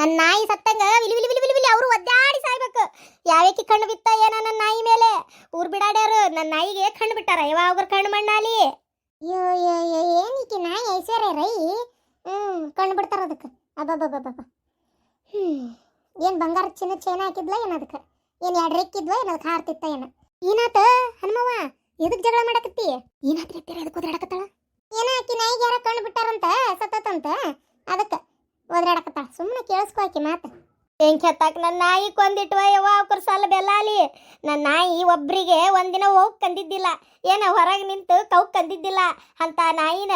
ನನ್ನ ನಾಯಿ ಸತ್ತಂಗ ವಿಲಿ ವಿಲಿ ವಿಲಿ ವಿಲಿ ವಿಲಿ ಅವರು ಒದ್ದಾಡಿ ಸಾಯ್ಬೇಕು. ಯಾವ್ಯಾಕಿ ಕಣ್ಣು ಬಿತ್ತ ಏನ ನನ್ನ ನಾಯಿ ಮೇಲೆ? ಊರ್ ಬಿಡಾಡ್ಯಾರು ನನ್ನ ನಾಯಿಗೆ ಕಣ್ಣು ಬಿಟ್ಟಾರ? ಯಾವಾಗ ಕಣ್ಣು ಮಣ್ಣಾಲಿ ಅಯ್ಯೋ ಅಯ್ಯೋ ನಾಯಿ ಐಶ್ವರ್ಯ ರೈ? ಹ್ಮ್, ಕಣ್ಣು ಬಿಡ್ತಾರ ಅದಕ್ಕೆ. ಅಬ್ಬಬ್ಬಬ್ಬಬ್ಬ. ಹ್ಮ್, ಏನು ಬಂಗಾರ ಚಿನ್ನ ಚೇನ ಹಾಕಿದ್ಲ ಏನು ಅದಕ್ಕೆ? ಏನು ಎರಡು ರೆಕ್ಕಿದ್ವ ಏನು ಅದಕ್ಕೆ ಹಾರ್ತಿತ್ತ ಏನ? ಏನಾತ ಹನುಮವ್ವ, ಎದಕ್ ಜಗಳ ಮಾಡಕತ್ತಿ? ಏನಾತ್ ಅದಕ್ಕೆ ಒದ್ರಾಡಕತ್ತಾಳ? ಏನ ಆಕಿ ನಾಯಿಗೆ ಯಾರ ಕಣ್ಣು ಬಿಟ್ಟಾರಂತ, ಸತ್ತತಂತ? ಅದಕ್ಕೆ. ಒದ್ರಾಡಕತ್ತಾಳ. ಸುಮ್ಮನೆ ಕೇಳಿಸ್ಕೊ ಆಕಿ ಮಾತು. ಏನ್ ಕೆತ್ತಾಕ ನನ್ನ ನಾಯಿ ಕೊಂದಿಟ್ವ ಯವ್ವ ಅವ್ರ ಸಾಲ ಬೆಲ್ಲಾಲಿ. ನನ್ನ ನಾಯಿ ಒಬ್ಬರಿಗೆ ಒಂದಿನ ಹೋಗ್ ಕಂದಿದ್ದಿಲ್ಲ. ಏನ ಹೊರಗೆ ನಿಂತು ಕೌ ಕಂದಿದ್ದಿಲ್ಲ. ಅಂತ ನಾಯಿನ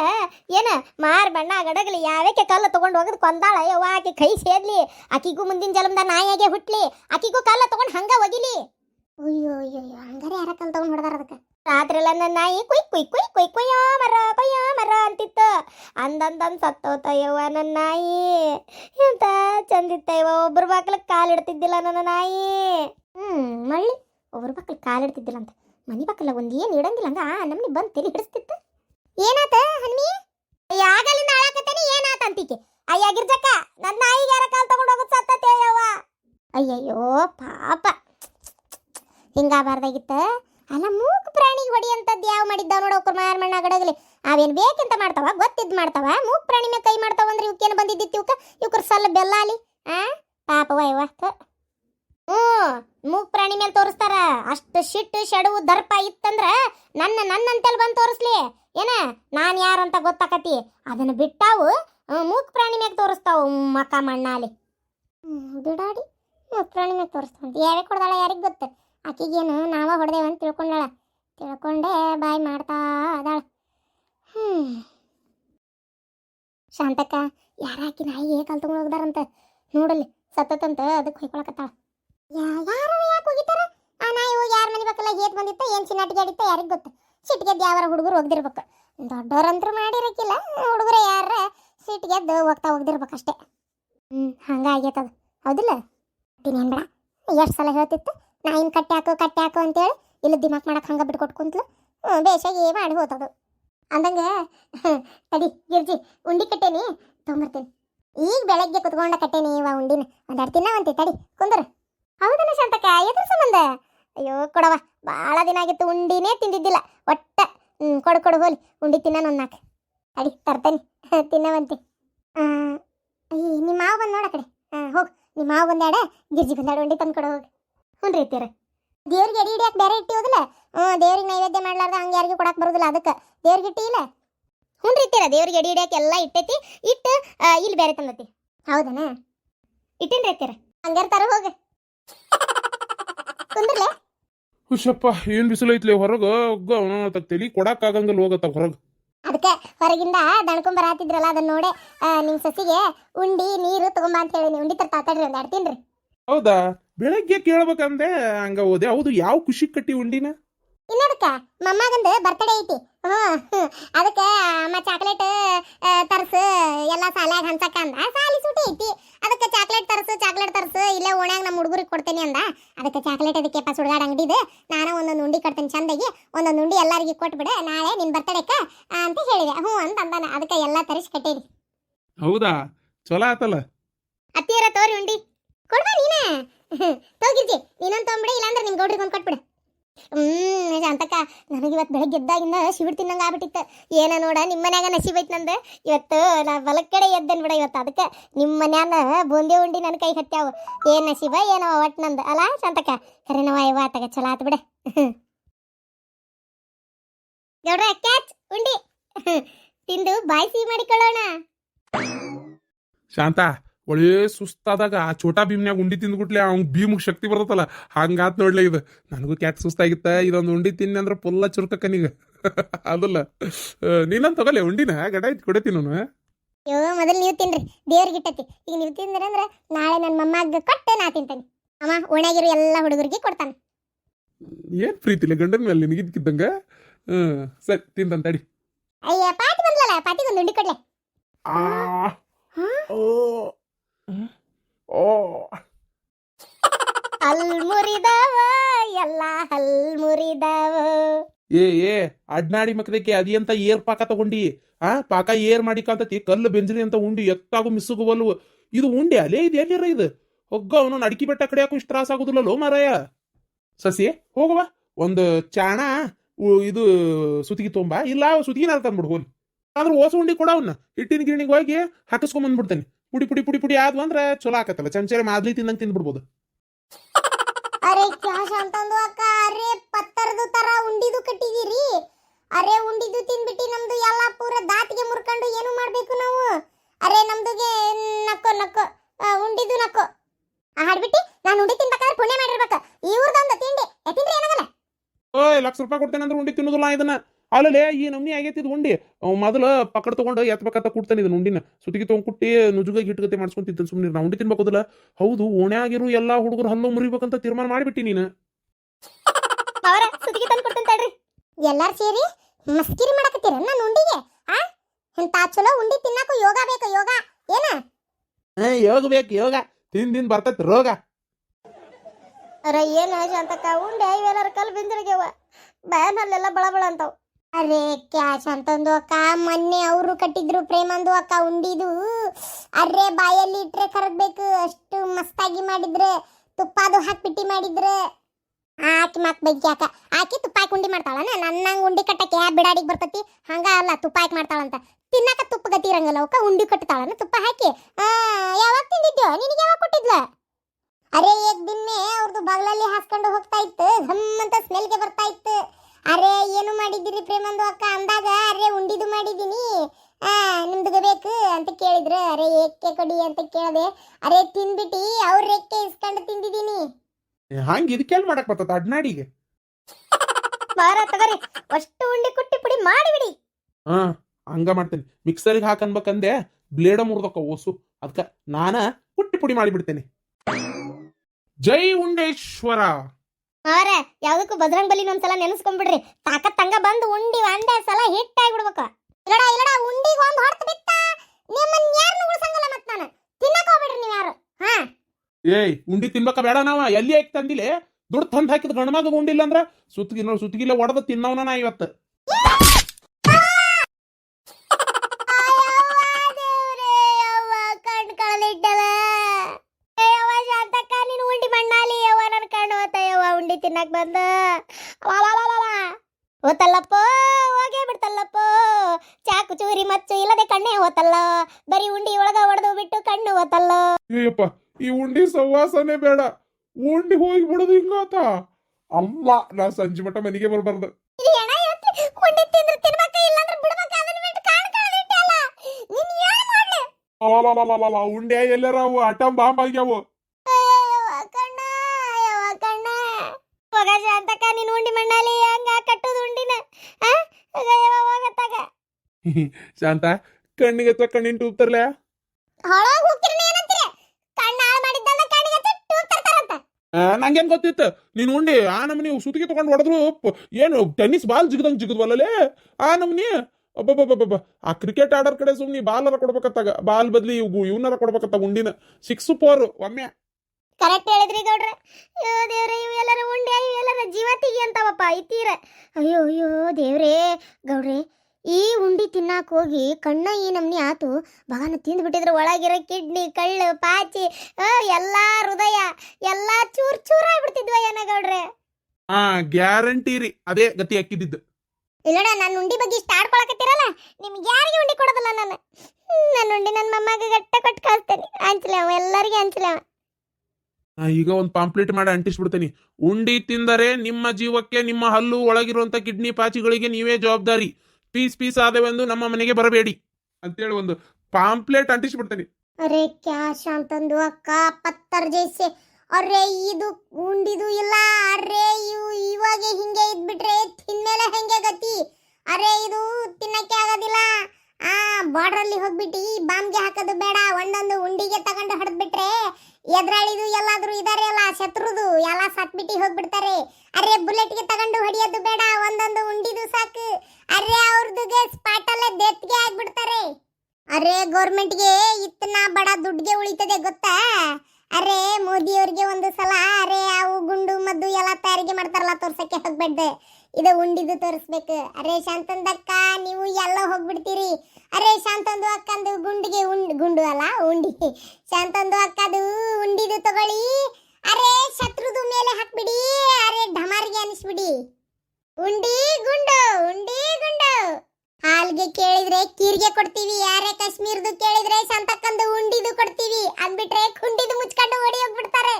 ಏನ ಮಾರ್ ಬಣ್ಣ ಗಡಗಲಿ ಯಾವ್ಯಾಕೆ ಕಲ್ಲು ತೊಗೊಂಡು ಹೋಗದ್ ಕೊಂದಾಳ ಯವ್ವ? ಆಕಿ ಕೈ ಸೇದ್ಲಿ. ಆಕಿಗೂ ಮುಂದಿನ ಜಲಮದ ನಾಯಿಯಾಗೆ ಹುಟ್ಲಿ. ಆಕಿಗೂ ಕಲ್ಲ ತಗೊಂಡು ಹಂಗ ಒಗಿಲಿ. ಅಯ್ಯೋ ಅಯ್ಯೋ, ಹಂಗಾರೆ ಯಾರ ಕಲ್ಲು ತಗೊಂಡು ಹೊಡೆದಾರ ಅದಕ್ಕೆ? ರಾತ್ರಿ ಎಲ್ಲ ನನ್ನ ನಾಯಿ ಕುಯ್ ಕುಯ್ ಕುಯ್ ಕುಯ್ ಕುಯ್ಯೋ ಮರ ಕೊಯ್ಯೋ ಮರ ಅಂತಿತ್ತು. ಅಂದಂದಂದು ಸತ್ತೋತಯ್ಯವ್ವ ನನ್ನ ನಾಯಿ. ಎಂತ ಚಂದಿತ್ತಯ್ಯವ ಒಬ್ಬರು ಬಾಕ್ಲಕ್ಕೆ ಕಾಲಿಡ್ತಿದ್ದಿಲ್ಲ ನನ್ನ ನಾಯಿ. ಹ್ಞೂ ಮಳ್ಳಿ ಒಬ್ಬರು ಬಾಕ್ಲಕ್ಕೆ ಕಾಲಿಡ್ತಿದ್ದಿಲ್ಲ ಅಂತ. ಮನಿ ಬಾಕಲ್ಲ ಒಂದು ಏನು ಇಡಂಗಿಲ್ಲ ಹಂಗ ನಮ್ನಿ ಬಂದು ತಲೆ ಹಿಡಿಸ್ತಿತ್ತು. ಏನಾತ ಹನ್ನಿ ಯಾಗಲಿಂದ ಆಳಕತ್ತೇನೆ, ಏನಾತ ಅಂತಿಕೆ? ಅಯ್ಯ, ಗಿರ್ಜಕ್ಕ ನನ್ನ ನಾಯಿಗೆ ಯಾರ ಕಾಲ್ ತಗೊಂಡು ಹೋಗೋದು ಸತ್ತತೇಯವ್ವ ಅಯ್ಯಯ್ಯೋ, ಪಾಪ. ಹಿಂಗಾಬಾರ್ದಾಗಿತ್ತ. ಅಲ್ಲ ಮೂಕ ಪ್ರಾಣಿಗೆ ಹೊಡಿಯಂತದ್ದು ಯಾವ ಮಾಡಿದ್ದಾವ ನೋಡ ಅವ್ರ ಮಾರ್ ಮಣ್ಣ ಗಡಗಲಿ ಅವೇನ್ ಬೇಕಂತ ಮಾಡ್ತಾವ? ಗೊತ್ತಿದ್ ಮಾಡ್ತಾವ? ಮೂಕ ಪ್ರಾಣಿ ಮೇಲೆ ಕೈ ಮಾಡ್ತಾವ ಅಂದ್ರೆ ಇವಕ್ಕೇನು ಬಂದಿದ್ದಿತ್ತು ಇವಕ್ಕ ಇವಕ್ರ ಸಲ್ಲ ಬೆಲ್ಲಾಲಿ. ಆ? ಪಾಪ ವೈವ ಹ್ಞೂ ಮೂಕ ಪ್ರಾಣಿ ಮೇಲೆ ತೋರಿಸ್ತಾರ. ಅಷ್ಟು ಶಿಟ್ಟು ಶಡವು ದರ್ಪ ಇತ್ತಂದ್ರ ನನ್ನ ನನ್ನಂತೆಲ್ ಬಂದು ತೋರಿಸ್ಲಿ. ಏನ? ನಾನು ಯಾರಂತ ಗೊತ್ತಾಕತಿ. ಅದನ್ನ ಬಿಟ್ಟಾವು ಮೂಕ ಪ್ರಾಣಿ ಮ್ಯಾಗ ತೋರಿಸ್ತಾವು ಮಕ ಮಣ್ಣಾಲಿ. ಬಿಡಾಡಿ ಮೂಕ್ ಪ್ರಾಣಿ ಮ್ಯಾಗ ತೋರಿಸ್ತಾವ ಯಾರಿಗೆ ಕೊಡ್ದಾಳ ಯಾರಿಗೆ ಗೊತ್ತು? ಆಕಿಗೇನು ನಾವ ಹೊಡೆದೇವ ಅಂತ ತಿಳ್ಕೊಂಡಾಳ. ತಿಳ್ಕೊಂಡೆ ಬಾಯ್ ಮಾಡ್ತಾ ಅದಾಳ. ಶಾಂತಕ್ಕ, ಯಾರ ಆಕಿ ನಾಯಿಗೆ ಕಲ್ ತಗೊಂಡು ಹೋಗ್ದಾರಂತ? ನೋಡಲಿ ಸತ್ತತಂತ ಅದಕ್ಕೆ ಹೊಯ್ಕೊಳಕತ್ತಾಳ. ಯಾರು ಯಾಕೆ ಹೋಗಿತ್ತಾರ ಆ ನಾಯಿ ಹೋಗಿ ಯಾರ ಮನೆ ಬೇಕಲ್ಲ ಏತ್ ಬಂದಿತ್ತ, ಏನ್ ಚಿನ್ನಾಟಿಗೆ ಆಡಿತ್ತ, ಯಾರಿಗೆ ಗೊತ್ತು? ಸಿಟ್ಟಿಗೆದ್ದು ಯಾವಾರ ಹುಡುಗರು ಹೋಗ್ದಿರ್ಬೇಕು. ದೊಡ್ಡವ್ರಂತರೂ ಮಾಡಿರಕ್ಕಿಲ್ಲ ಹುಡುಗರು ಯಾರ ಸಿಟ್ಟಿಗೆದ್ದು ಹೋಗ್ತಾ ಹೋಗ್ದಿರ್ಬೇಕಷ್ಟೇ ಹ್ಮ್, ಹಂಗ ಆಗೈತದ ಹೌದಿಲ್ಲ? ತಿನ್ನೇನ್ ಬೇಡ? ಎಷ್ಟು ಸಲ ಹೇಳ್ತಿತ್ತು? ನಾಯಿನ ಕಟ್ಟಿ ಹಾಕು ಕಟ್ಟಿ ಹಾಕು ಅಂತೇಳಿ ಇಲ್ಲಿ ದಿಮಾಕ್ ಮಾಡಕ್ ಹಂಗ ಬಿಟ್ಕೊಟ್ ಕುಂತ್ಲು. ಬೇಸಾಗಿ ಮಾಡಿ ಹೋತದು. ಅಂದಂಗೆ, ತಡಿ ಗಿರ್ಜಿ, ಉಂಡಿ ಕಟ್ಟೇನಿ, ತೊಗೊಂಬರ್ತೀನಿ. ಈಗ ಬೆಳಗ್ಗೆ ಕುತ್ಕೊಂಡ ಕಟ್ಟೇನಿ ಇವ ಉಂಡಿನ. ಒಂದೆರಡು ಅಂತ, ತಡಿ ಕುಂದ್ರ. ಹೌದನ ಶಾಂತಕ್ಕ, ಎದ್ರ ಸಂಬಂಧ? ಅಯ್ಯೋ ಕೊಡವ ಭಾಳ ದಿನ ಆಗಿತ್ತು ಉಂಡಿನೇ ತಿಂದಿದ್ದಿಲ್ಲ. ಒಟ್ಟ ಕೊಡು ಕೊಡು, ಹೋಲಿ. ಉಂಡಿ ತಿನ್ನ ಒಂದು ನಾಲ್ಕು ಅಡಿ ತರ್ತೇನೆ. ತಿನ್ನವಂತೆ. ಅಯ್ಯ ನಿಮ್ಮ ಮಾವ ಬಂದು ನೋಡ ಕಡೆ. ಹಾಂ ಹೋಗು. ನಿಮ್ಮ ಮಾವ ಬಂದಾಡ, ಗಿರ್ಜಿ ಬಂದಾಡ, ಉಂಡಿ ತಂದು ಕೊಡು ಹೋಗಿ. ಹ್ಞೂ ರೀ ದೇವ್ರಿಗೆ ಎಡಿ ಹಿಡಿಯಕ್ಕೆ ಬೇರೆ ಇಟ್ಟಿಯೋದಿಲ್ಲ ಹ್ಞೂ ದೇವ್ರಿಗೆ ನೈವೇದ್ಯ ಮಾಡ್ಲಾರ್ದ ಹಂಗೆ ಯಾರಿಗೂ ಕೊಡಕ್ಕೆ ಬರೋದಿಲ್ಲ ಅದಕ್ಕೆ. ದೇವ್ರಿಗೆ ಇಟ್ಟಿಲ್ಲ ಹ್ಞೂ ರೀ ದೇವ್ರಿಗೆ ಎಡಿ ಹಿಡಿಯಕ್ಕೆ ಎಲ್ಲ ಇಟ್ಟೈತಿ ಇಟ್ಟು ಇಲ್ಲಿ ಬೇರೆ ತಂದತಿ. ಹೌದನಾ? ಇಟ್ಟಿನ್ರಿ ತೀರ ಹಂಗಾರ ತರ ಹೋಗ. ಹುಷಪ್ಪ ಹುಷಪ್ಪ ಏನ್ ಬಿಸಿಲು ಐತ್ಲಿ ಹೊರಗ? ತಲಿ ಕೊಡಕ್ ಆಗಂಗಿಲ್ಲ ಹೋಗತ್ತ ಹೊರಗ. ಅದಕ್ಕೆ ಹೊರಗಿಂದ ದಣ್ಕೊಂಡ್ ಬರಾತಿದ್ರಲ್ಲ ಅದನ್ನ ನೋಡೆ ನಿಮ್ ಸಸಿಗೆ ಉಂಡಿ ನೀರು ತಗೊಂಬ ಅಂತ ಹೇಳಿ ಉಂಡಿ ತರ ತಾತಾಡ್ರಿ ಒಂದ್ ಆಡ್ತೀನ್ರಿ ತಿನ್ರಿ. ಹೌದಾ? ಬೆಳಗ್ಗೆ ಕೇಳ್ಬೇಕಂದೆ ಹಂಗ ಹೋದೆ. ಹೌದು ಯಾವ ಖುಷಿ ಕಟ್ಟಿ ಉಂಡಿನ? ಇನ್ನದಕ್ಕ ಮಮ್ಮಗಂದು ಬರ್ತಡೇ ಐತಿ. ಹ್ಞೂ ಅದಕ್ಕೆ ಅಮ್ಮ ಚಾಕ್ಲೇಟ್ ತರ್ಸು ಎಲ್ಲ ಸಾಲ್ಯಾಗ ಹಂಚಕ್ಕ ಅಂದ. ಸಾಲಿ ಸೂಟಿ ಐತಿ. ಅದಕ್ಕೆ ಚಾಕ್ಲೇಟ್ ತರ್ಸು ಚಾಕ್ಲೇಟ್ ತರ್ಸು ಇಲ್ಲೇ ಓಣ್ಯಾಗ ನಮ್ಮ ಹುಡುಗರಿಗೆ ಕೊಡ್ತೇನೆ ಅಂದ. ಅದಕ್ಕೆ ಚಾಕ್ಲೇಟ್ ಅದಕ್ಕೆಪ್ಪ ಸುಡ್ಗಾಡ ಅಂಗಡಿದು ನಾನು ಒಂದೊಂದು ಉಂಡಿ ಕೊಡ್ತೇನೆ ಚಂದಾಗಿ ಒಂದೊಂದು ಉಂಡಿ ಎಲ್ಲರಿಗೆ ಕೊಟ್ಬಿಡು ನಾಳೆ ನಿನ್ನ ಬರ್ತಡೇಕ ಅಂತ ಹೇಳಿದೆ. ಹ್ಞೂ ಅಂತ ಅಂದಾನ. ಅದಕ್ಕೆ ಎಲ್ಲ ತರಿಸಿ ಕಟ್ಟೇನಿ ಹೌದಾ? ಚಲೋ ಆತಲ್ಲ. ಅತ್ತಿಯರ ತೋರಿ ಉಂಡಿ. ಕೊಡ್ಬಾ ನೀನೇ? ತೋಗಿರ್ಜಿ ನೀನೊಂದು ತೊಗೊಂಬಿಡಿ, ಇಲ್ಲಾಂದ್ರೆ ನಿಮ್ ಗೌಡ್ರಿಗೆ ಒಂದು ಕೊಟ್ಬಿಡು. ಹ್ಮ್ ಅಂತಕ್ಕ, ನನಗೆ ಇವತ್ತು ಬೆಳಗ್ಗೆ ಎದ್ದಾಗಿಂದ ಶಿಬಿಡ್ ತಿನ್ನಂಗ ಆಗ್ಬಿಟ್ಟಿತ್ತು. ಏನ ನೋಡ ನಿಮ್ಮ ಮನ್ಯಾಗ ನಸಿಬೈತ್ ನಂದು. ಇವತ್ತು ನಾ ಬಲಕ್ ಕಡೆ ಎದ್ದೇನ್ ಬಿಡ ಇವತ್ತು ಅದಕ್ಕೆ ನಿಮ್ಮ ಮನ್ಯಾನ ಬೂಂದಿ ಉಂಡಿ ನನ್ನ ಕೈ ಹತ್ಯಾವು. ಏನ್ ನಸೀಬ ಏನೋ ಒಟ್ಟು ನಂದು? ಅಲ್ಲ ಶಾಂತಕ್ಕ ಕರೆನವ ಇವ ಆತಗ ಚಲೋ ಆತ್ ಬಿಡ. ಗೌಡ್ರ, ಕ್ಯಾಚ್, ಉಂಡಿ. ತಿಂದು ಬಾಯಿ ಸಿಹಿ ಮಾಡಿಕೊಳ್ಳೋಣ. ಶಾಂತ ಒಳ್ಳೆ ಸುಸ್ತಾದಾಗ ಆ ಚೋಟಾ ಭೀಮ್ನ್ಯಾಗ ಉಂಡಿ ತಿಂದ್ಬಿಟ್ಲೆ ಅವ್ನ್ ಭೀಮ್ಗೆ ಶಕ್ತಿ ಬರ್ತಲ್ಲ ಹಂಗಾತ್ ನೋಡ್ಲೆ ಇದು. ನನಗೂ ಕ್ಯಾಟ್ ಸುಸ್ತಾಗಿತ್ತ ಇದೊಂದು ಉಂಡಿ ತಿನ್ನಿ ಅಂದ್ರೆ ಪುಲ್ಲ ಚುರ್ಕಕ್ಕ ನೀಗ. ಅದಲ್ಲ. ನೀನಂತ ತಗೊಲೆ ಉಂಡಿನ? ಗಡ ಐತಿ ಕೊಡತೀನಿ ನಾನು ಅಯ್ಯೋ ಮೊದಲು ನೀವು ತಿನ್ರಿ ದೇವ್ರಿಗೆ ಇಟ್ಟತಿ. ಈಗ ನೀವು ತಿಂದ್ರೆ ಅಂದ್ರೆ ನಾಳೆ ನನ್ನ ಮೊಮ್ಮಗ ಕೊಟ್ಟೆ ನಾ ತಿಂತಾನೆ. ಅಮ್ಮ ಓಣ್ಯಾಗಿರೋ ಎಲ್ಲ ಹುಡುಗರಿಗೆ ಕೊಡ್ತಾನೆ. ಏನ್ ಪ್ರೀತಿ ಇಲ್ಲ ಗಂಡನ ಮೇಲೆ ನಿನಗಿದ್ಕಿದ್ದಂಗ? ಹ್ಮ್ ಸರಿ ತಿಂತಂತಡಿ ಅಯ್ಯ ಪಾಟಿ ಬಂದ್ಲಲ್ಲ ಪಾಟಿಗೆ ಬಂದು ಉಂಡಿ ಕೊಡ್ಲೆ. ಆ ಹಲ್ ಮುರಿದವ, ಎಲ್ಲ ಹಲ್ ಮುರಿದವ. ಏ ಏ, ಅಡ್ನಾಡಿ ಮಕ್ಕದಕ್ಕೆ ಅದಿಯಂತ ಏರ್ ಪಾಕ ತಗೊಂಡಿ, ಆ, ಪಾಕ ಏರ್ ಮಾಡಿಕಂತತಿ ಕಲ್ಲು ಬೆಂಜಲಿ ಅಂತ ಉಂಡಿ, ಎತ್ತಾಗು ಮಿಸ್ಸುಗುವಲ್ವು ಇದು ಉಂಡೆ ಅಲೇ ಇದು ಎಲ್ಲಿರ ಇದು? ಹೊಗ್ಗ ಅವನು ಅಡಿಕೆ ಬೆಟ್ಟ ಕಡಿಯಾಕು ಇಷ್ಟು ತ್ರಾಸ ಮಾರಾಯ? ಸಸಿ ಹೋಗವ ಒಂದು ಚಾಣ ಇದು ಸುತ್ತಿಗೆ ತೊಂಬ, ಇಲ್ಲ ಸುತ್ತಿಗೆ ತಂದ್ಬಿಡು, ಹೋಲಿ. ಆದ್ರೆ ಓಸ ಉಂಡಿ ಕೊಡ ಅವನ್ನ ಹಿಟ್ಟಿನ ಗಿರಣಿಗೆ ಹೋಗಿ ಹಾಕಿಸ್ಕೊಂಡ್ ಪುಡಿ ಪುಡಿ ಪುಡಿ ಪುಡಿ ಆದ್ವು ಅಂದ್ರೆ ಚಲೋ ಆಕತ್ತಲ್ಲ ಚಮಚರೆ ಮಾದ್ಲಿ ತಿಂದಂಗೆ ತಿಂದ್ಬಿಡ್ಬೋದು. ಅರೆ ಕ್ಯಾಶ್ ಅಂತಂದು ಅಕ್ಕ ಅರೆ ಪತ್ತರದು ತರ ಉಂಡಿದು ಕಟ್ಟಿದೀರಿ. ಅರೆ ಉಂಡಿದು ತಿನ್ಬಿಟ್ಟು ನಮ್ದು ಎಲ್ಲ ಪೂರ ದಾತಿಗೆ ಮುರ್ಕೊಂಡು ಏನು ಮಾಡಬೇಕು ನಾವು? ಅರೆ ನಮ್ದುಗೆ ನಕ್ಕ ನಕ್ಕ ಉಂಡಿದು ನಕ್ಕ. ಹಾಡ್ಬಿಟ್ಟು ನಾನು ಉಂಡಿ ತಿನ್ಬೇಕಾದ್ರೆ ಪುಣ್ಯ ಮಾಡಿರ್ಬೇಕು. ಇವ್ರದೊಂದು ತಿಂಡಿ. ಎ, ತಿನ್ರಿ ಏನಾಗಲ್ಲ? ಓಯ್ ಲಕ್ಷ ರೂಪಾಯಿ ಕೊಡ್ತೇನೆ ಅಂದ್ರೆ ಉಂಡಿ ತಿನ್ನೋದಿಲ್ಲ ಇದನ್ನ. ಅಲ್ಲಲೇ ಈ ನಮ್ನಿ ಆಗೈತಿ ಇದು ಉಂಡಿ ಮೊದಲ ಪಕಡ್ ತಗೊಂಡು ಎತ್ಬೇಕಂತ ಕೊಡ್ತಾನೆ ಇದನ್ನ ಉಂಡಿನ. ಸುತ್ತಿಗೆ ತೊಗೊಂಡು ಕುಟ್ಟಿ ನುಜುಗ ಗಿಟ್ಗತೆ ಮಾಡ್ಸ್ಕೊಂತಿದ್ದ ಸುಮ್ಮನೆ ನಾ ಉಂಡಿ ತಿನ್ಬೇಕಲ್ಲ ಹೌದು ಓಣ್ಯಾಗಿರು ಎಲ್ಲಾ ಹುಡುಗರು ಹಲ್ಲು ಮುರಿಬೇಕಂತ ತೀರ್ಮಾನ ಮಾಡಿಬಿಟ್ಟಿ ನೀನು. ಎಲ್ಲಾರು ಸೇರಿ ಮಸ್ಕಿರಿ ಮಾಡಕತ್ತೀರ ನನ್ನ ಉಂಡಿಗೆ ಆ? ಚಲೋ ಉಂಡಿ ತಿನ್ನಕು ಯೋಗ ಬೇಕು ಯೋಗ. ಏನ? ಯೋಗ ಬೇಕು ಯೋಗ. ತಿಂದಿನ್ ತಿಂದ್ ಬರ್ತೈತಿ ರೋಗ. ಏನು ಏನ್ ಅಂತಕ್ಕ? ಉಂಡೆ ಇವೆಲ್ಲರ ಕಲ್ ಬಿಂದಿರಿಗೆವ ಬ್ಯಾನಲ್ಲೆಲ್ಲ ಬಳ ಬಳ ಅಂತಾವ್. ಅರೆ, ಕ್ಯಾಶ್ ಅಂತಂದು ಅಕ್ಕ, ಮೊನ್ನೆ ಅವರು ಕಟ್ಟಿದ್ರು ಪ್ರೇಮಂದು ಅಕ್ಕ ಉಂಡಿದು. ಅರೆ, ಬಾಯಲ್ಲಿ ಇಟ್ರೆ ಕರಗ್ಬೇಕು, ಅಷ್ಟು ಮಸ್ತಾಗಿ ಮಾಡಿದ್ರೆ, ತುಪ್ಪದು ಹಾಕ್ಬಿಟ್ಟಿ ಮಾಡಿದ್ರೆ. ಆಕಿ ಮಾಕ್ ಬಗ್ಗೆ ಅಕ್ಕ. ಆಕಿ ತುಪ್ಪ ಹಾಕಿ ಉಂಡಿ ಮಾಡ್ತಾಳನ? ನನ್ನಂಗೆ ಉಂಡಿ ಕಟ್ಟಕ್ಕೆ ಯಾ ಬಿಡಾಡಿಗೆ ಬರ್ತತಿ? ಹಂಗ ಅಲ್ಲ, ತುಪ್ಪ ಹಾಕಿ ಮಾಡ್ತಾಳಂತ. ತಿನ್ನಕ ತುಪ್ಪ ಗತಿ ಇರಂಗಲ್ಲ ಅವಕ್ಕ ಉಂಡಿ ಕಟ್ತಾಳನ ತುಪ್ಪ ಹಾಕಿ? ಯಾವಾಗ ತಿಂದಿದ್ಯೋ? ನಿನಗೆ ಯಾವಾಗ ಕೊಟ್ಟಿದ್ಲ? ಅರೆ, ಏಕ್ ದಿನ್ನೆ ಅವ್ರದ್ದು ಬಾಗ್ಲಲ್ಲಿ ಹಾಸ್ಕೊಂಡು ಹೋಗ್ತಾ ಇತ್ತು. ಘಮ್ ಅಂತ ಸ್ಮೆಲ್ಗೆ ಬರ್ತಾ ಇತ್ತು. ಅರೆ ಏನು ಮಾಡಿದಿರಿ ಪ್ರೇಮಂದು ಅಕ್ಕ? ಅಂದಾಗ ಅರೆ ಉಂಡಿದು ಮಾಡಿದೀನಿ ಆ ನಿಮ್ದುಗೆ ಬೇಕು ಅಂತ ಕೇಳಿದ್ರು. ಅರೆ ಏಕೆ ಕೊಡಿ ಅಂತ ಕೇಳಿದೆ. ಅರೆ ತಿಂದ್ಬಿಟ್ಟು ಅವ್ರ ರೆಕ್ಕೆ ಇಸ್ಕೊಂಡು ತಿಂದಿದ್ದೀನಿ. ಹಂಗ ಇದಕ್ಕೆಲ್ ಮಾಡಕ್ ಬರ್ತದ ಅಡ್ನಾಡಿಗೆ? ಬಾರ ತಗರಿ. ಅಷ್ಟು ಉಂಡಿ ಕುಟ್ಟಿ ಪುಡಿ ಮಾಡಿಬಿಡಿ. ಹಾ ಹಂಗ ಮಾಡ್ತೇನೆ. ಮಿಕ್ಸರ್ಗೆ ಹಾಕನ್ಬೇಕಂದೆ ಬ್ಲೇಡ ಮುರ್ದಕ್ಕ ಓಸು. ಅದಕ್ಕ ನಾನ ಕುಟ್ಟಿ ಪುಡಿ ಮಾಡಿಬಿಡ್ತೇನೆ. ಜೈ ಉಂಡೇಶ್ವರ. ಅವರ ಯಾವ್ದಕ್ಕೂ ಬಜರಂಗ್ ಬಲಿ ಒಂದ್ಸಲ ನೆನೆಸ್ಕೊಂಡ್ಬಿಡ್ರಿ ತಾಕತ್ ತಂಗ ಬಂದು ಉಂಡಿ ಒಂದೇ ಸಲ ಹಿಟ್ ಆಗ್ಬಿಡ್ಬೇಕ. ಇಲ್ಲಡ ಇಲ್ಲಡ ಉಂಡಿಗೆ ಒಂದ್ ಹೊರತ ಬಿತ್ತ ನಿಮ್ಮನ್ನ ಯಾರನ್ನು ಉಳ್ಸಂಗಲ್ಲ ಮತ್ ನಾನು? ತಿನ್ನಕ ಹೋಗ್ಬಿಡ್ರಿ ನೀವ್ ಯಾರು. ಹಾ? ಏಯ್ ಉಂಡಿ ತಿನ್ಬೇಕ ಬೇಡ ನಾವ. ಎಲ್ಲಿ ಹಾಕಿ ತಂದಿಲೆ? ದುಡ್ಡು ತಂದ್ ಹಾಕಿದ ಗಣಮಗ ಉಂಡಿಲ್ಲ ಅಂದ್ರ ಸುತ್ತಿಗೆ ಸುತ್ತಿಗಿಲ್ಲ ಒಡದ ತಿನ್ನವನ ನಾ ಇವತ್ತು. ಹೋತಲ್ಲಪ್ಪ ಹೋಗೇ ಬಿಡ್ತಲ್ಲಪ್ಪ ಚಾಕು ಚೂರಿ ಮಚ್ಚು ಇಲ್ಲದೆ ಕಣ್ಣೇ ಹೋತಲ್ಲ. ಬರೀ ಉಂಡಿ ಒಳಗ ಹೊಡೆದು ಬಿಟ್ಟು ಕಣ್ಣು ಹೋತಲ್ಲ. ಏಯಪ್ಪ ಈ ಉಂಡಿ ಸವಾಸನೆ ಬೇಡ. ಉಂಡಿ ಹೋಗಿ ಬಿಡೋದು ಹಿಂಗಾತ. ಅಲ್ಲ ನಾ ಸಂಜೆ ಮಟ್ಟ ಮನೆಗೆ ಬರಬಾರ್ದು. ಉಂಡೆ ಎಲ್ಲರ ಅವು ಅಟಂ ಬಾಂಬ್ ಆಗ್ಯಾವು ಅಯ್ಯವ್ವ ಕಣ್ಣ ಅಯ್ಯವ್ವ ಕಣ್ಣ ಹೋಗ ಶಾಂತಕ್ಕ ನೀನ್ ಉಂಡಿ ಮಣ್ಣಾಲಿ ಹಂಗ ಕಟ್ಟೋದು ಉಂಡಿನ? ಹೋಗತ್ತಾಗ ಶಾಂತ ಕಣ್ಣಿಗೆ ತ ಕಣ್ಣಿನ ಟೂಬ್ತಾರಲ್ಲ ಹೊಳಗ್ ಹೋಗ್ತಿರಿ ಏನಂತೀರಿ ಕಣ್ಣ ಹಾಳು ಮಾಡಿದ್ದಲ್ಲ ಕಣ್ಣಿಗೆ ಟೂಬ್ ತರ್ತಾರಂತ? ನಂಗೇನ್ ಗೊತ್ತಿತ್ತು? ನೀನ್ ಉಂಡಿ ಆ ನಮ್ನಿ ಸುತ್ತಿಗೆ ತಗೊಂಡು ಹೊಡೆದ್ರು ಏನು ಟೆನ್ನಿಸ್ ಬಾಲ್ ಜಿಗದಂಗ್ ಜಿಗದ್ವಲ್ಲಲೇ? ಆ ನಮ್ನಿ? ಅಬ್ಬಬ್ಬಬ್ಬಬ್ಬ ಆ ಕ್ರಿಕೆಟ್ ಆಡೋರ್ ಕಡೆ ಸುಮ್ನಿ ಬಾಲರ ಕೊಡ್ಬೇಕತ್ತಾಗ ಬಾಲ್ ಬದ್ಲಿ ಇವ್ ಇವನರ ಕೊಡ್ಬೇಕತ್ತ ಉಂಡಿನ. ಸಿಕ್ಸ್ ಫೋರ್ ಒಮ್ಮೆ. ಕರೆಕ್ಟ್ ಹೇಳಿದ್ರಿ ಗೌಡ್ರೆ. ಅಯ್ಯೋ ದೇವ್ರೆ ಇವು ಎಲ್ಲರ ಉಂಡೆ ಇವು ಎಲ್ಲರ ಜೀವ ತಿಗಿ ಅಂತವಪ್ಪ ಐತೀರ ಅಯ್ಯೋ ಅಯ್ಯೋ ದೇವ್ರೇ ಗೌಡ್ರೆ ಈ ಉಂಡಿ ತಿನ್ನಾಕ ಹೋಗಿ ಕಣ್ಣ ಈ ನಮ್ನಿ ಆತು. ಬಗಾನ ತಿಂದ್ಬಿಟ್ಟಿದ್ರೆ ಒಳಗಿರೋ ಕಿಡ್ನಿ ಕಳ್ಳು ಪಾಚಿ ಎಲ್ಲ ಹೃದಯ ಎಲ್ಲ ಚೂರ್ ಚೂರ್ ಆಗ್ಬಿಡ್ತಿದ್ವ ಏನ ಗೌಡ್ರೆ. ಹಾ ಗ್ಯಾರಂಟಿ ರೀ ಅದೇ ಗತಿ ಹಾಕಿದ್ದು ಇಲ್ಲಡ ನನ್ನ ಉಂಡಿ ಬಗ್ಗೆ ಇಷ್ಟ ಆಡ್ಕೊಳಕತ್ತೀರಲ್ಲ? ನಿಮ್ಗೆ ಯಾರಿಗೆ ಉಂಡಿ ಕೊಡೋದಲ್ಲ ನಾನು? ನನ್ನ ಉಂಡಿ ನನ್ನ ಮೊಮ್ಮಗ ಗಟ್ಟ ಕೊಟ್ಟು ಕಳಿಸ್ತೇನೆ. ಹಂಚ್ಲೆ ಅವ ಎಲ್ಲರಿಗೆ ಹಂಚ್ಲೆ ಅವ. ಈಗ ಒಂದು ಪಾಂಪ್ಲೆಟ್ ಮಾಡಿ ಅಂಟಿಸ್ಬಿಡ್ತೀನಿ. ಉಂಡಿ ತಿಂದರೆ ನಿಮ್ಮ ಜೀವಕ್ಕೆ ನಿಮ್ಮ ಹಲ್ಲು ಒಳಗಿರುವಂತ ಕಿಡ್ನಿ ಪಾಚಿಗಳಿಗೆ ನೀವೇ ಜವಾಬ್ದಾರಿ. ಪೀಸ್ ಪೀಸ್ ಆದವೆಂದು ನಮ್ಮ ಮನೆಗೆ ಬರಬೇಡಿ ಅಂತೇಳಿ ಒಂದು ಪಾಂಪ್ಲೆಟ್ ಅಂಟಿಸ್ಬಿಡ್ತೀನಿ. ಅರೆ ಕ್ಯಾಶ್ ಅಂತಂದು ಅಕ್ಕ, ಪತ್ತರ್ ಜೈಸೆ. ಅರೆ ಇದು ಉಂಡಿದು ಇಲ್ಲ. ಅರೆ ಇವು ಇವಾಗ ಹಿಂಗೆ ಇದ್ಬಿಟ್ರೆ ತಿನ್ಮೇಲೆ ಹೆಂಗೆ ಗತಿ? ಅರೆ ಇದು ತಿನ್ನಕ್ಕೆ ಆಗೋದಿಲ್ಲ. ಆ ಬಾರ್ಡ್ರಲ್ಲಿ ಹೋಗ್ಬಿಟ್ಟು, ಬಾಂಬ್ಗೆ ಹಾಕೋದು ಬೇಡ, ಒಂದೊಂದು ಉಂಡಿಗೆ ತಗೊಂಡು ಹಡ್ದ್ಬಿಟ್ರೆ ಎದ್ರಾಳಿದು ಎಲ್ಲಾದ್ರೂ ಇದಾರೆ ಅಲ್ಲ, ಶತ್ರುದು, ಎಲ್ಲ ಸತ್ಬಿಟ್ಟು ಹೋಗ್ಬಿಡ್ತಾರೆ. ಅರೆ, ಬುಲೆಟ್ಗೆ ತಗೊಂಡು ಹೊಡಿಯೋದು ಬೇಡ, ಒಂದೊಂದು ಉಂಡಿದು ಸಾಕು. ಅರೆ, ಅವ್ರದುಗೆ ಸ್ಪಾಟಲ್ಲೇ ಡೆತ್ಗೆ ಆಗ್ಬಿಡ್ತಾರೆ. ಅರೆ, ಗೌರ್ಮೆಂಟ್ಗೆ ಇತ್ತನ ಬಡ ದುಡ್ಡಿಗೆ ಉಳಿತದೆ ಗೊತ್ತಾ? ಅರೆ, ಮೋದಿಯವ್ರಿಗೆ ಒಂದು ಸಲ, ಅರೆ, ಅವು ಗುಂಡು ಮದ್ದು ಎಲ್ಲ ತಯಾರಿಗೆ ಮಾಡ್ತಾರಲ್ಲ, ತೋರ್ಸಕ್ಕೆ ಹೋಗ್ಬೇಡ್ದೆ. ಇದು ಉಂಡಿದ್ದು ತೋರಿಸ್ಬೇಕು. ಅರೇ ಶಾಂತಂದಕ್ಕ, ನೀವು ಎಲ್ಲ ಹೋಗ್ಬಿಡ್ತೀರಿ. ಅರೇ ಶಾಂತಂದು ಅಕ್ಕಂದು ಗುಂಡಿಗೆ ಉಂಡ್, ಗುಂಡು ಅಲ್ಲ, ಉಂಡಿ. ಶಾಂತಂದು ಅಕ್ಕದು ಉಂಡಿದು ತಗೊಳ್ಳಿ. ಅರೆ ಶತ್ರುದು ಮೇಲೆ ಹಾಕ್ಬಿಡಿ. ಅರೆ ಢಮಾರಿಗೆ ಅನಿಸ್ಬಿಡಿ. ಉಂಡಿ, ಗುಂಡು ಉಂಡಿ, ಗುಂಡು. ಹಾಲ್ಗೆ ಕೇಳಿದ್ರೆ ಕೀರ್ಗೆ ಕೊಡ್ತೀವಿ. ಯಾರೇ ಕಾಶ್ಮೀರದು ಕೇಳಿದ್ರೆ ಸಂತಕ್ಕಂದು ಉಂಡಿದು ಕೊಡ್ತೀವಿ. ಅಂದ್ಬಿಟ್ರೆ ಕುಂಡಿದು ಮುಚ್ಕೊಂಡು ಓಡಿ ಹೋಗ್ಬಿಡ್ತಾರೆ.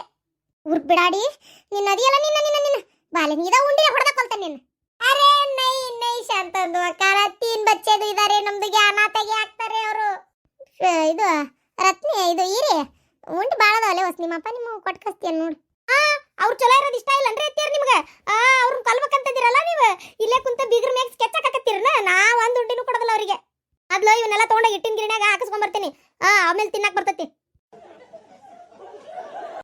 ಉರ್ಬಿಡಾಡಿ ನಿನ್ನ ಅದಿಯಲ್ಲ, ನಿನ್ನ ನಿನ್ನ ನಿನ್ನ. ಬಾಲೆ ನೀದ ಉಂಡಿನ ಹೊಡೆದಕ್ಕೊಳ್ತಾನೆ ನೀನು. ಅರೆ, ನೈ ನೈ ಶಾಂತಂದು ಅಕ್ಕಾರ ತೀನ್ ಬಚ್ಚೆದು ಇದಾರೆ, ನಮ್ದು ಅನಾಥಗೆ ಹಾಕ್ತಾರೆ ಅವರು. ಇದು, ರತ್ನಿ, ಇದು ಈರಿ ಉಂಡು ಭಾಳ ಅದಾವಲೆ ಹೊಸ, ನಿಮ್ಮಪ್ಪ ನಿಮ್ಮ ಕೊಟ್ಟು ನೋಡಿ. ಆ, ಅವ್ರು ಚಲೋ ಇರೋದು ಇಷ್ಟ ಇಲ್ಲ ಅಂದ್ರೆ ಎತ್ತೀರ ನಿಮ್ಗೆ. ಆ, ಅವ್ರನ್ನ ಇದಿರಲ್ಲ ನೀವು? ಇಲ್ಲೇ ಕುಂತ ಬೀಗ್ರ ಮ್ಯಾಗ ಸ್ಕೆಚ್ ಹಾಕತ್ತೀರನ ನಾ ಒಂದು ಉಂಡಿನೂ ಕೊಡೋದಿಲ್ಲ ಅವರಿಗೆ. ಅದ್ಲ ಇವನ್ನೆಲ್ಲ ತೊಗೊಂಡೋಗಿ ಇಟ್ಟಿನ ಗಿರಿನ್ಯಾಗ ಹಾಕಿಸ್ಕೊಂಡ್ ಬರ್ತೀನಿ ಆ ಆಮೇಲೆ ತಿನ್ನಕ್ ಬರ್ತೈತಿ.